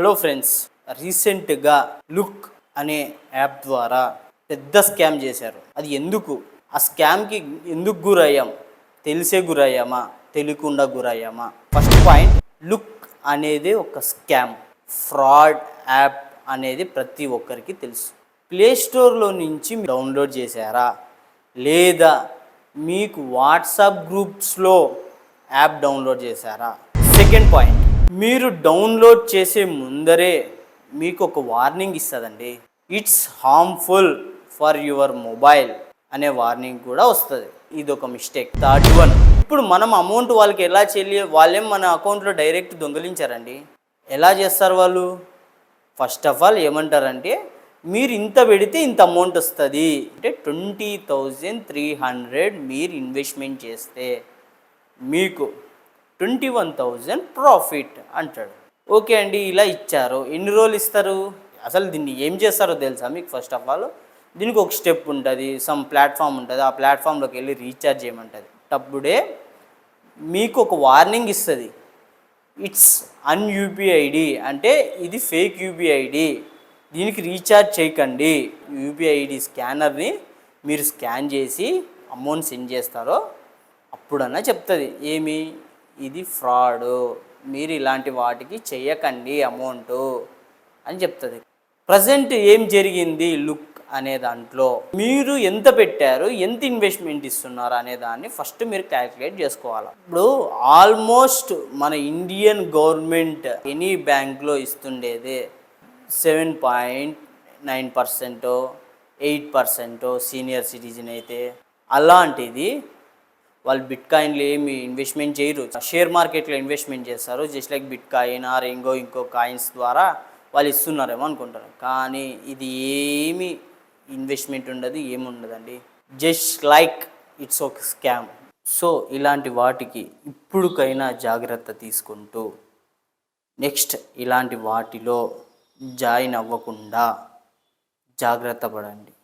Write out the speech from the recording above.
Hello friends రీసెంట్గా look అనే app ద్వారా పెద్ద స్కామ్ చేశారు. అది ఎందుకు? ఆ స్కామ్కి ఎందుకు గురయ్యాం? తెలిసే గురయ్యామా? తెలియకుండా గురయ్యామా? ఫస్ట్ పాయింట్ లుక్ అనేది ఒక స్కామ్. ఫ్రాడ్ యాప్ అనేది ప్రతి ఒక్కరికి తెలుసు. ప్లే స్టోర్లో నుంచి డౌన్లోడ్ చేశారా? లేదా మీకు వాట్సాప్ గ్రూప్స్లో యాప్ డౌన్లోడ్ చేశారా? సెకండ్ పాయింట్ మీరు డౌన్లోడ్ చేసే ముందరే మీకు ఒక వార్నింగ్ ఇస్తుందండి. It's harmful for your mobile అనే వార్నింగ్ కూడా వస్తుంది. ఇది ఒక మిస్టేక్ థర్డ్ వన్ ఇప్పుడు మనం అమౌంట్ వాళ్ళకి ఎలా చెల్లి వాళ్ళేం మన అకౌంట్లో డైరెక్ట్ దొంగిలించారండి? ఎలా చేస్తారు వాళ్ళు? ఫస్ట్ ఆఫ్ ఆల్ ఏమంటారంటే మీరు ఇంత పెడితే ఇంత అమౌంట్ వస్తుంది. అంటే ట్వంటీ థౌజండ్ త్రీ హండ్రెడ్ మీరు ఇన్వెస్ట్మెంట్ చేస్తే మీకు ట్వంటీ వన్ థౌజండ్ ప్రాఫిట్ అంటాడు. ఓకే అండి ఇలా ఇచ్చారు. ఎన్ని రోజులు ఇస్తారు? అసలు దీన్ని ఏం చేస్తారో తెలుసా మీకు ఫస్ట్ ఆఫ్ ఆల్ దీనికి ఒక స్టెప్ ఉంటుంది సమ్ ప్లాట్ఫామ్ ఉంటుంది. ఆ ప్లాట్ఫామ్లోకి వెళ్ళి రీఛార్జ్ చేయమంటుంది. అప్పుడే మీకు ఒక వార్నింగ్ ఇస్తుంది. ఇట్స్ అన్ యూపీఐడి అంటే ఇది ఫేక్ యూపీఐడి దీనికి రీఛార్జ్ చేయకండి. యూపీఐడి స్కానర్ని మీరు స్కాన్ చేసి అమౌంట్ సెండ్ చేస్తారో అప్పుడన్నా చెప్తుంది. ఏమి? ఇది ఫ్రాడ్ మీరు ఇలాంటి వాటికి చేయకండి అమౌంట్ అని చెప్తుంది. ప్రజెంట్ ఏం జరిగింది లుక్ అనే దాంట్లో? మీరు ఎంత పెట్టారు ఎంత ఇన్వెస్ట్మెంట్ ఇస్తున్నారు అనే దాన్ని ఫస్ట్ మీరు క్యాలిక్యులేట్ చేసుకోవాలి? ఇప్పుడు ఆల్మోస్ట్ మన ఇండియన్ గవర్నమెంట్ ఎనీ బ్యాంక్లో ఇస్తుండేది సెవెన్ పాయింట్ నైన్ పర్సెంటో ఎయిట్ పర్సెంటో సీనియర్ సిటిజన్ అయితే. అలాంటిది వాళ్ళు బిట్ కాయిన్లో ఏమి ఇన్వెస్ట్మెంట్ చేయరు. షేర్ మార్కెట్లో ఇన్వెస్ట్మెంట్ చేస్తారు. Just like bit coin or ఇంకో ఇంకో కాయిన్స్ ద్వారా వాళ్ళు ఇస్తున్నారేమో అనుకుంటారు. కానీ ఇది ఏమి ఇన్వెస్ట్మెంట్ ఉండదు ఏమి ఉండదండి. జస్ట్ లైక్ ఇట్స్ ఒక స్కామ్. సో ఇలాంటి వాటికి ఇప్పుడుకైనా జాగ్రత్త తీసుకుంటూ నెక్స్ట్ ఇలాంటి వాటిలో జాయిన్ అవ్వకుండా జాగ్రత్త పడండి.